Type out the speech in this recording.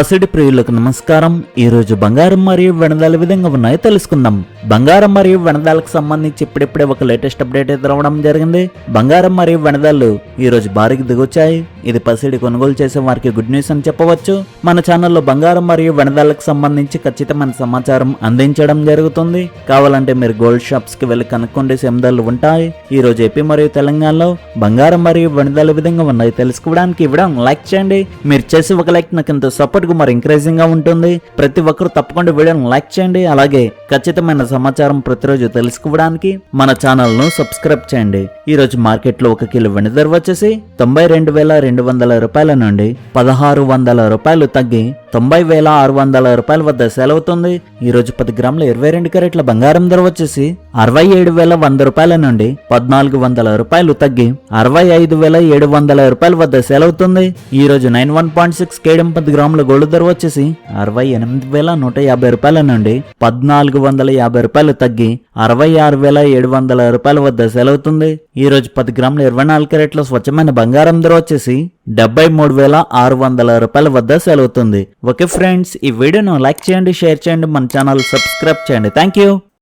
పసిడి ప్రియులకు నమస్కారం. ఈ రోజు బంగారం మరియు వెనదాల విధంగా ఉన్నాయో తెలుసుకుందాం. బంగారం మరియు వెనదాలకు సంబంధించి ఇప్పుడిప్పుడే ఒక లేటెస్ట్ అప్డేట్ అయితే రావడం జరిగింది. బంగారం మరియు వెనదాలు ఈ రోజు భారీకి దిగొచ్చాయి. ఇది పసిడి కొనుగోలు చేసే వారికి గుడ్ న్యూస్ అని చెప్పవచ్చు. మన ఛానల్లో బంగారం మరియు వెనదాలకు సంబంధించి ఖచ్చితమైన సమాచారం అందించడం జరుగుతుంది. కావాలంటే మీరు గోల్డ్ షాప్స్కి వెళ్ళి కనుక్కోండి సెమ్దాలు ఉంటాయి. ఈ రోజు ఏపీ మరియు తెలంగాణలో బంగారం మరియు వెనదాల విధంగా ఉన్నాయి తెలుసుకోవడానికి ఇవ్వడం లైక్ చేయండి. మీరు చేసి ఒక లైక్ నాకు ఇంత సపోర్ట్కు మరి ఎంకరేజింగ్గా ఉంటుంది. ప్రతి ఒక్కరు తప్పకుండా వీడియోను లైక్ చేయండి. అలాగే ఖచ్చితమైన సమాచారం ప్రతిరోజు తెలుసుకోవడానికి మన ఛానల్ను సబ్స్క్రైబ్ చేయండి. ఈరోజు మార్కెట్లో ఒక కిలో వెండి వచ్చేసి తొంభై రెండు వేల రెండు వందల రూపాయల నుండి పదహారు వందల రూపాయలు తగ్గి తొంభై వేల ఆరు వందల రూపాయల వద్ద సేల్ అవుతుంది ఈ రోజు పది గ్రాముల ఇరవై రెండు క్యారెట్ల బంగారం ధర వచ్చేసి అరవై ఏడు వేల వంద రూపాయల నుండి పద్నాలుగు వందల రూపాయలు తగ్గి అరవై ఐదు వేల ఏడు వందల రూపాయల వద్ద సేల్ అవుతుంది ఈ రోజు నైన్ వన్ పాయింట్ సిక్స్ కేడం పది గ్రాముల గోల్డ్ ధర వచ్చేసి అరవై ఎనిమిది వేల నూట యాభై రూపాయల నుండి పద్నాలుగు వందల యాభై రూపాయలు తగ్గి అరవై ఆరు వేల ఏడు వందల రూపాయల వద్ద సేల్ అవుతుంది ఈ రోజు పది గ్రాముల ఇరవై నాలుగు క్యారెట్ల స్వచ్ఛమైన బంగారం ధర వచ్చేసి డెబ్బై మూడు వేల ఆరు వందల రూపాయల వద్ద సెలవుతుంది. ఓకే ఫ్రెండ్స్ ఈ వీడియోను లైక్ చేయండి షేర్ చేయండి మన ఛానల్ సబ్స్క్రైబ్ చేయండి. Thank you